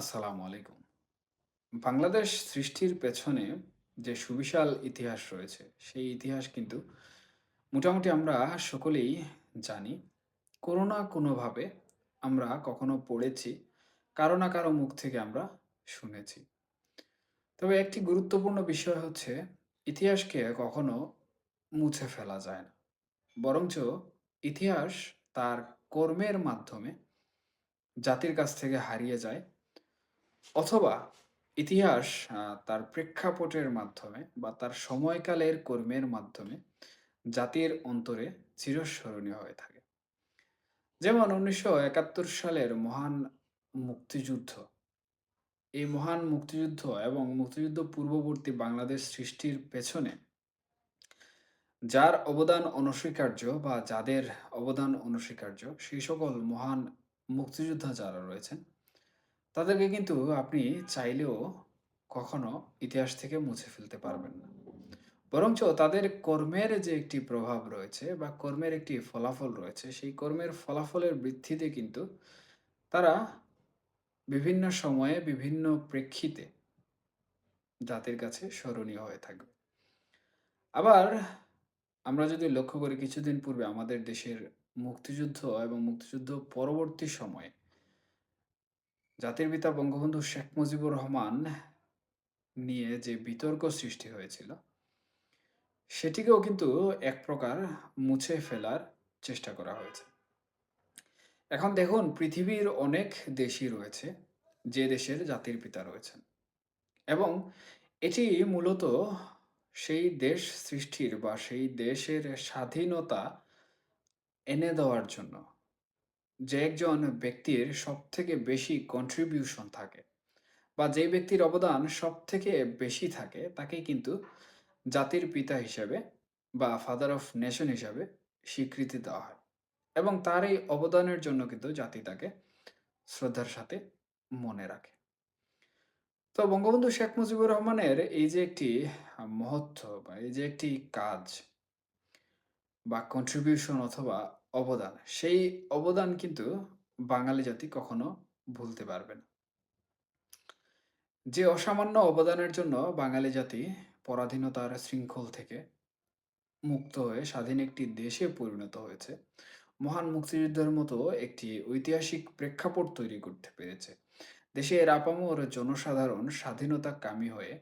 আসসালামু আলাইকুম। বাংলাদেশ সৃষ্টির পেছনে যে সুবিশাল ইতিহাস রয়েছে, সেই ইতিহাস কিন্তু মোটামুটি আমরা সকলেই জানি। কোনো না কোনোভাবে আমরা কখনো পড়েছি, কারও না কারও মুখ থেকে আমরা শুনেছি। তবে একটি গুরুত্বপূর্ণ বিষয় হচ্ছে, ইতিহাসকে কখনো মুছে ফেলা যায় না। বরঞ্চ ইতিহাস তার কর্মের মাধ্যমে জাতির কাছ থেকে হারিয়ে যায় অথবা ইতিহাস তার প্রেক্ষাপটের মাধ্যমে বা তার সময়কালের কর্মের মাধ্যমে জাতির অন্তরে চিরস্মরণীয় হয়ে থাকে। যেমন ১৯৭১ সালের মহান মুক্তিযুদ্ধ। এই মহান মুক্তিযুদ্ধ এবং মুক্তিযুদ্ধ পূর্ববর্তী বাংলাদেশ সৃষ্টির পেছনে যার অবদান অনস্বীকার্য বা যাদের অবদান অনস্বীকার্য, সেই সকল মহান মুক্তিযোদ্ধা যারা রয়েছেন তাদেরকে কিন্তু আপনি চাইলেও কখনো ইতিহাস থেকে মুছে ফেলতে পারবেন না। বরঞ্চ তাদের কর্মের যে একটি প্রভাব রয়েছে বা কর্মের একটি ফলাফল রয়েছে, সেই কর্মের ফলাফলের বৃদ্ধিতে কিন্তু তারা বিভিন্ন সময়ে বিভিন্ন প্রেক্ষিতে জাতির কাছে স্মরণীয় হয়ে থাকবে। আবার আমরা যদি লক্ষ্য করি কিছুদিন পূর্বে আমাদের দেশের মুক্তিযুদ্ধ এবং মুক্তিযুদ্ধ পরবর্তী সময়ে জাতির পিতা বঙ্গবন্ধু শেখ মুজিবুর রহমান নিয়ে যে বিতর্ক সৃষ্টি হয়েছিল, সেটিকেও কিন্তু এক প্রকার মুছে ফেলার চেষ্টা করা হয়েছে। এখন দেখুন পৃথিবীর অনেক দেশই রয়েছে, যে দেশের জাতির পিতা রয়েছেন। এবং এটি মূলত সেই দেশ সৃষ্টির বা সেই দেশের স্বাধীনতা এনে দেওয়ার জন্য যে একজন ব্যক্তির সব থেকে বেশি কন্ট্রিবিউশন থাকে বা যে ব্যক্তির অবদান সবথেকে বেশি থাকে, তাকেই কিন্তু জাতির পিতা হিসেবে বা ফাদার অফ নেশন হিসাবে স্বীকৃতি দেওয়া হয় এবং তার এই অবদানের জন্য কিন্তু জাতি তাকে শ্রদ্ধার সাথে মনে রাখে। তো বঙ্গবন্ধু শেখ মুজিবুর রহমানের এই যে একটি মহত্ব বা এই যে একটি কাজ বা কন্ট্রিবিউশন অথবা অবদান, সেই অবদান কিন্তু বাঙালি জাতি কখনো ভুলতে পারবে না। যে অসামান্য অবদানের জন্য বাঙালি জাতি পরাধীনতার শৃঙ্খল থেকে মুক্ত হয়ে স্বাধীন একটি দেশে পরিণত হয়েছে, মহান মুক্তিযুদ্ধের মতো একটি ঐতিহাসিক প্রেক্ষাপট তৈরি করতে পেরেছে। দেশের আপামর জনসাধারণ স্বাধীনতা স্বাধীনতাকামী হয়ে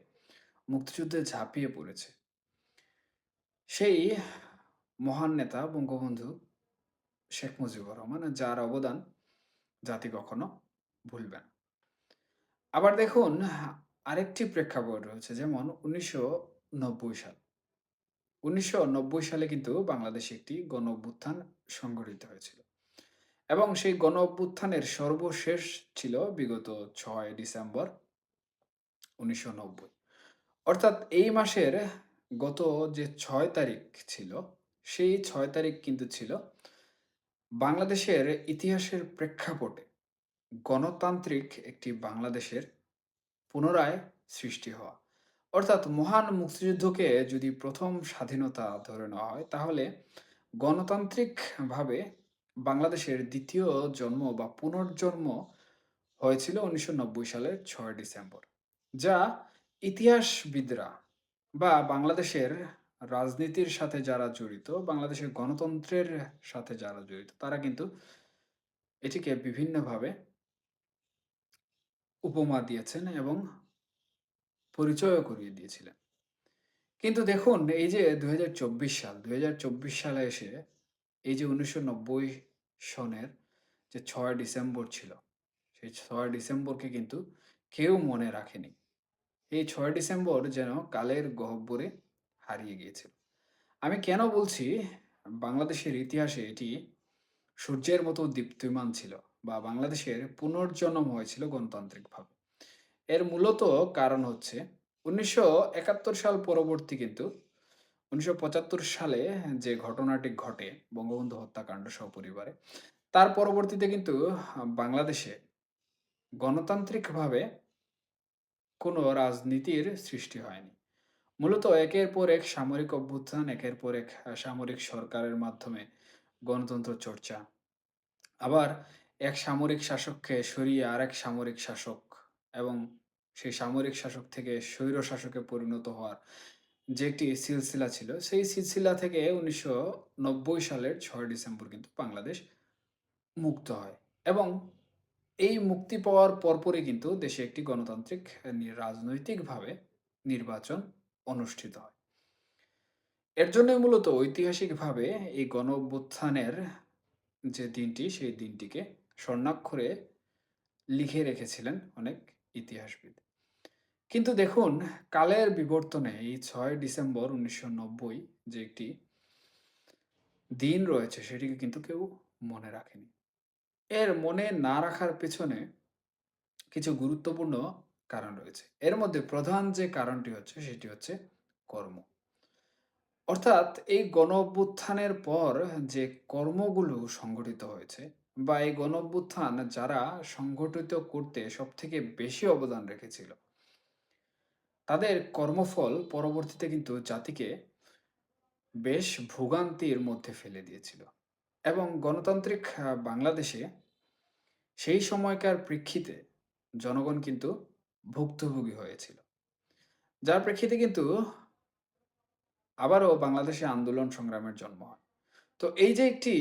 মুক্তিযুদ্ধে ঝাঁপিয়ে পড়েছে। সেই মহান নেতা বঙ্গবন্ধু শেখ মুজিবুর রহমান যার অবদান জাতি কখনো ভুলবে না। আবার দেখুন আরেকটি প্রেক্ষাপট রয়েছে যেমন উনিশশো নব্বই সাল। উনিশশো নব্বই সালে কিন্তু বাংলাদেশে একটি গণ অভ্যুত্থান সংঘটিত হয়েছিল। এবং সেই গণ অভ্যুত্থানের সর্বশেষ ছিল বিগত ছয় ডিসেম্বর উনিশশো নব্বই। অর্থাৎ এই মাসের গত যে ছয় তারিখ ছিল, সেই ছয় তারিখ কিন্তু ছিল বাংলাদেশের ইতিহাসের প্রেক্ষাপটে গণতান্ত্রিক একটি বাংলাদেশের পুনরায় সৃষ্টি হওয়া। অর্থাৎ মহান মুক্তিযুদ্ধকে যদি প্রথম স্বাধীনতা ধরে নেওয়া হয়, তাহলে গণতান্ত্রিকভাবে বাংলাদেশের দ্বিতীয় জন্ম বা পুনর্জন্ম হয়েছিল উনিশশো নব্বই সালের ছয় ডিসেম্বর। যা ইতিহাসবিদরা বা বাংলাদেশের রাজনীতির সাথে যারা জড়িত, বাংলাদেশের গণতন্ত্রের সাথে যারা জড়িত, তারা কিন্তু এটিকে বিভিন্নভাবে উপমা দিয়েছেন এবং পরিচয়ও করিয়ে দিয়েছিলেন। কিন্তু দেখুন এই যে ২০২৪ সাল, ২০২৪ সালে এসে এই যে উনিশশো নব্বই সনের যে ছয় ডিসেম্বর ছিল, সেই ছয় ডিসেম্বরকে কিন্তু কেউ মনে রাখেনি। এই ছয় ডিসেম্বর যেন কালের গহ্বরে হারিয়ে গিয়েছিল। আমি কেন বলছি বাংলাদেশের ইতিহাসে এটি সূর্যের মতো দীপ্তিমান ছিল বা বাংলাদেশের পুনর্জন্ম হয়েছিল গণতান্ত্রিকভাবে। এর মূলত কারণ হচ্ছে উনিশশো একাত্তর সাল পরবর্তী কিন্তু উনিশশো পঁচাত্তর সালে যে ঘটনাটি ঘটে বঙ্গবন্ধু হত্যাকাণ্ড সপরিবারে, তার পরবর্তীতে কিন্তু বাংলাদেশে গণতান্ত্রিকভাবে কোনো রাজনীতির সৃষ্টি হয়নি। মূলত একের পর এক সামরিক অভ্যুত্থান, একের পর এক সামরিক সরকারের মাধ্যমে গণতন্ত্র চর্চা। আবার এক সামরিক শাসককে সরিয়ে আরেক সামরিক শাসক এবং সেই সামরিক শাসক থেকে স্বৈর শাসকে পরিণত হওয়ার যে একটি সিলসিলা ছিল সেই সিলসিলা থেকে উনিশশো নব্বই সালের ছয় ডিসেম্বর কিন্তু বাংলাদেশ মুক্ত হয় এবং এই মুক্তি পাওয়ার পরপরই কিন্তু দেশে একটি গণতান্ত্রিক রাজনৈতিকভাবে নির্বাচন অনুষ্ঠিত হয়। এর জন্য মূলত ঐতিহাসিকভাবে এই গণ অভ্যুত্থানের যে দিনটি, সেই দিনটিকে স্বর্ণাক্ষরে লিখে রেখেছিলেন অনেক ইতিহাসবিদ। কিন্তু দেখুন, কালের বিবর্তনে এই ছয় ডিসেম্বর উনিশশো নব্বই যে একটি দিন রয়েছে, সেটিকে কিন্তু কেউ মনে রাখেনি। এর মনে না রাখার পেছনে কিছু গুরুত্বপূর্ণ কারণ রয়েছে। এর মধ্যে প্রধান যে কারণটি হচ্ছে সেটি হচ্ছে কর্ম। অর্থাৎ এই গণ অভ্যুত্থানের পর যে কর্মগুলো সংগঠিত হয়েছে বা এই গণ অভ্যুত্থান যারা সংগঠিত করতে সব থেকে বেশি অবদান রেখেছিল, তাদের কর্মফল পরবর্তীতে কিন্তু জাতিকে বেশ ভোগান্তির মধ্যে ফেলে দিয়েছিল এবং গণতান্ত্রিক বাংলাদেশে সেই সময়কার প্রেক্ষিতে জনগণ কিন্তু ভুক্তভোগী হয়েছিল। যার প্রেক্ষিতে কিন্তু আবারও বাংলাদেশে আন্দোলন সংগ্রামের জন্ম হয়। তো এই যে একটি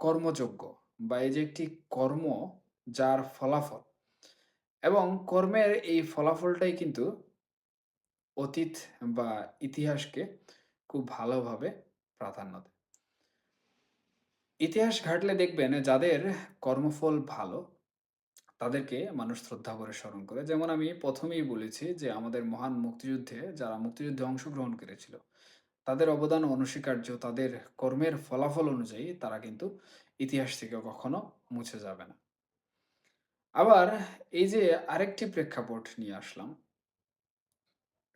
কর্মযোগ্য বা এই যে একটি কর্ম যার ফলাফল এবং কর্মের এই ফলাফলটাই কিন্তু অতীত বা ইতিহাসকে খুব ভালোভাবে প্রাধান্য দেয়। ইতিহাস ঘাটলে দেখবেন যাদের কর্মফল ভালো তাদেরকে মানুষ শ্রদ্ধা করে স্মরণ করে। যেমন আমি প্রথমেই বলেছি যে, আমাদের মহান মুক্তিযুদ্ধে যারা মুক্তিযুদ্ধে অংশগ্রহণ করেছিল, তাদের অবদান অনস্বীকার্য, তাদের কর্মের ফলাফল অনুযায়ী তারা কিন্তু ইতিহাস থেকে কখনো মুছে যাবে না। আবার এই যে আরেকটি প্রেক্ষাপট নিয়ে আসলাম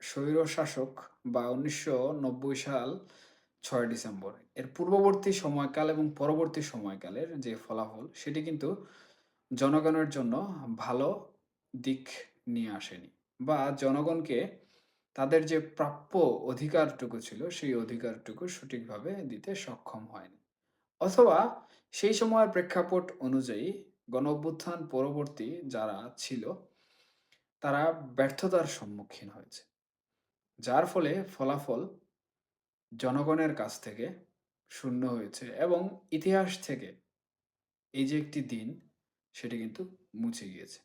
স্বৈর শাসক বা উনিশশো নব্বই সাল ছয় ডিসেম্বর, এর পূর্ববর্তী সময়কাল এবং পরবর্তী সময়কালের যে ফলাফল, সেটি কিন্তু জনগণের জন্য ভালো দিক নিয়ে আসেনি বা জনগণকে তাদের যে প্রাপ্য অধিকারটুকু ছিল সেই অধিকারটুকু সঠিকভাবে দিতে সক্ষম হয়নি। অথবা সেই সময়ের প্রেক্ষাপট অনুযায়ী গণ অভ্যুত্থান পরবর্তী যারা ছিল, তারা ব্যর্থতার সম্মুখীন হয়েছে। যার ফলে ফলাফল জনগণের কাছ থেকে শূন্য হয়েছে এবং ইতিহাস থেকে এই যে একটি দিন সেটি কিন্তু মুছে গিয়েছে।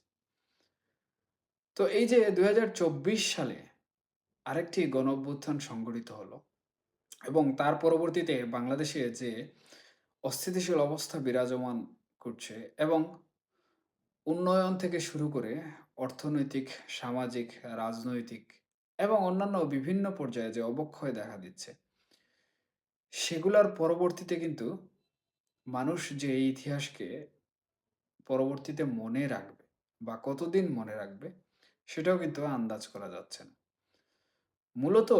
তো এই যে দু হাজার চব্বিশ সালে আরেকটি গণ অভ্যুত্থান সংগঠিত হলো এবং তার পরবর্তীতে বাংলাদেশে যে অস্থিতিশীল অবস্থা বিরাজমান করছে এবং উন্নয়ন থেকে শুরু করে অর্থনৈতিক, সামাজিক, রাজনৈতিক এবং অন্যান্য বিভিন্ন পর্যায়ে যে অবক্ষয় দেখা দিচ্ছে, সেগুলার পরবর্তীতে কিন্তু মানুষ যে ইতিহাসকে পরবর্তীতে মনে রাখবে বা কতদিন মনে রাখবে, সেটাও কিন্তু আন্দাজ করা যাচ্ছে না। মূলত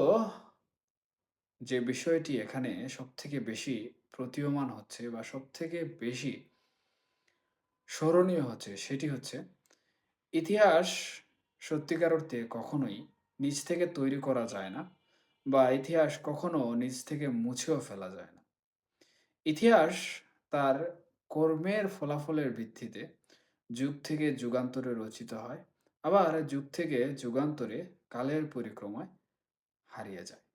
যে বিষয়টি এখানে সবথেকে বেশি প্রতীয়মান হচ্ছে বা সবথেকে বেশি স্মরণীয় হচ্ছে, সেটি হচ্ছে ইতিহাস সত্যিকার অর্থে কখনোই নিজ থেকে তৈরি করা যায় না বা ইতিহাস কখনো নিজ থেকে মুছেও ফেলা যায় না। ইতিহাস তার কর্মের ফলাফলের ভিত্তিতে যুগ থেকে যুগান্তরে রচিত হয়, আবার যুগ থেকে যুগান্তরে কালের পরিক্রমায় হারিয়ে যায়।